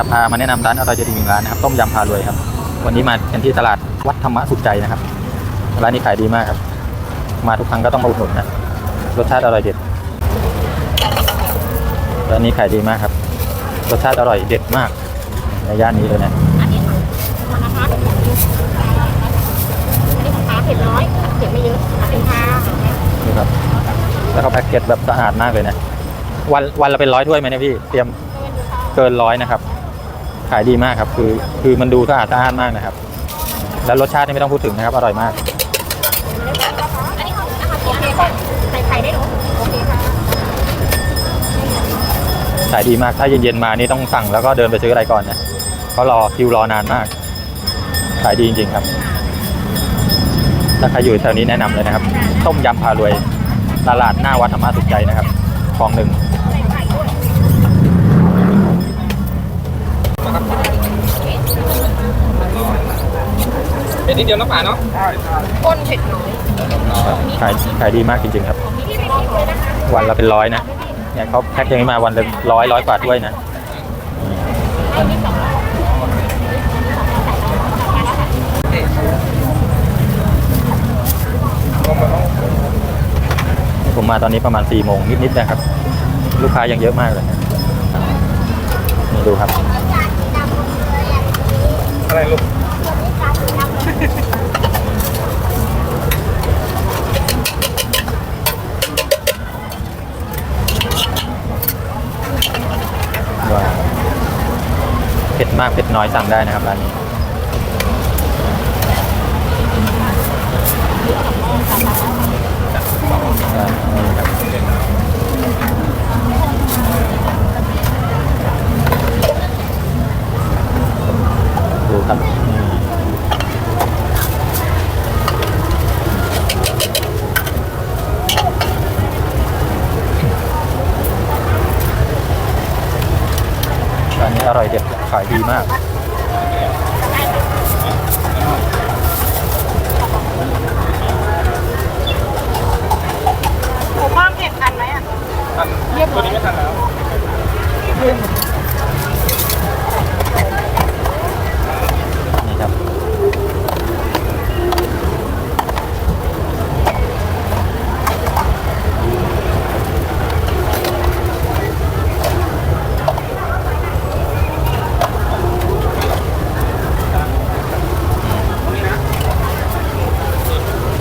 ครับพามาแนะนำร้านอร่อยเด็ดอีกหนึ่งร้านนะครับต้มยำพารวยครับ วันนี้มากันที่ตลาดวัดธรรมะสุขใจนะครับร้านนี้ขายดีมากครับ มาทุกครั้งก็ต้องมาอุดหนุนนะรสชาติอร่อยเด็ดร้านนี้ขายดีมากครับ รสชาติอร่อยเด็ดมากในย่านนี้เลยนะนี่คะอันนี้ของค้าเผ็ดน้อยเผ็ดไม่เยอะอันนี้ค่ะนี่ครับ แล้วก็แพ็กเกจแบบสะอาดมากเลยนะ วันวันละเป็นร้อยถ้วยไหมเนี่ยพี่ เตรียมเกินร้อยนะครับ ขายดีมากครับ คือคือมันดูสะอาดสะอ้านมากนะครับ แล้วรสชาตินี่ไม่ต้องพูดถึงนะครับ อร่อยมาก อันนี้ของนะคะโอเคค่ะใส่ไข่ได้หนูโอเคค่ะขายดีมาก ถ้าเย็นๆมานี่ต้องสั่งแล้วก็เดินไปซื้ออะไรก่อนนะเขารอคิวรอนานมาก ขายดีจริง ๆ ครับ ถ้าใครอยู่แถวนี้แนะนำเลยนะครับ ต้มยำพารวย ตลาดหน้าวัดธรรมสุขใจนะครับคลองหนึ่ง ใส่ไข่ด้วย เป็นนิดเดียวน้ำป่าเนาะก้นเผ็ดน้อยขายขายดีมากจริง ๆ ครับพี่ไม่พริกเลยนะคะวันละเป็นร้อยนะเนี่ยเขาแพ็คอย่างนี้มาวันละร้อยร้อยกว่าถ้วยนะอันนี้สองร้อยผมมาตอนนี้ประมาณ4ี่โมงนิดๆนะครับ ลูกค้ายังเยอะมากเลยนะนี่ดูครับ อะไรลูก ว้าเผ็ดมากเผ็ดน้อยสั่งได้นะครับร้านนี้อ่านี่ครับดูครับอืมร้านนี้ อร่อยเด็ดขายดีมาก หมูบ้างเผ็ดทันไหมอะ ทันตัวนี้ไม่ทันแล้ว นี่ครับ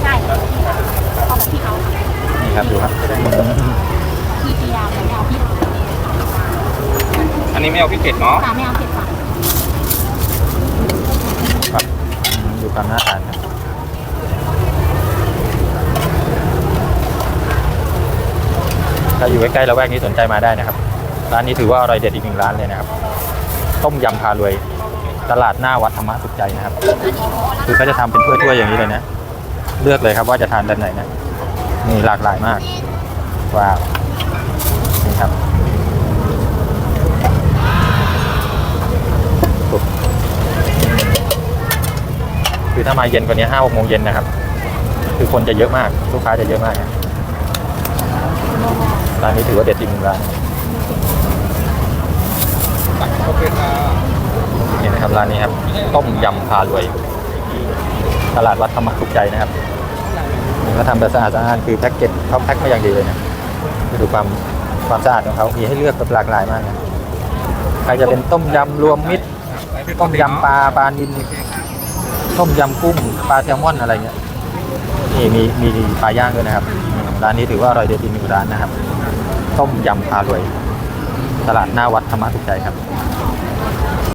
ใช่เอาแบบที่เขา นี่ครับดูครับ พี่พยายามไม่เอาพริกอันนี้ไม่เอาพริกเผ็ดเนาะค่ะไม่เอาเผ็ดค่ะครับอืมดูความน่าทานครับถ้าอยู่ใกล้ๆละแวกนี้สนใจมาได้นะครับ ร้านนี้ถือว่าอร่อยเด็ดอีกหนึ่งร้านเลยนะครับ ต้มยำพารวย ตลาดหน้าวัดธรรมสุขใจนะครับ คือเขาจะทำเป็นถ้วยๆอย่างนี้เลยนะ เลือกเลยครับว่าจะทานแบบไหนนะ นี่หลากหลายมาก ว้าวนี่ ครับคือถ้ามาเย็นกว่านี้ห้าโมงเย็นนะครับ คือคนจะเยอะมากลูกค้าจะเยอะมากร้านนี้ถือว่าเด็ดจริงร้านนี่นะครับร้านนี้ครับ ต้มยำพารวย ตลาดวัดธรรมสุขใจนะครับเขาทำแบบสะอาดสะอ้านคือแพ็กเกจเขาแพ็คมาอย่างดีเลยนะดูความ ความสะอาดของเขามีให้เลือกแบบหลากหลายมากนะใครจะเป็นต้มยำรวมมิตร ต้มยำปลาปลานิลต้มยำกุ้งปลาแซลมอนอะไรเงี้ยนี่มีมีปลาย่างด้วยนะครับร้านนี้ถือว่าอร่อยเด็ดอีกหนึ่งร้านนะครับ ต้มยำปลารวย ตลาดหน้าวัดธรรมสุขใจครับ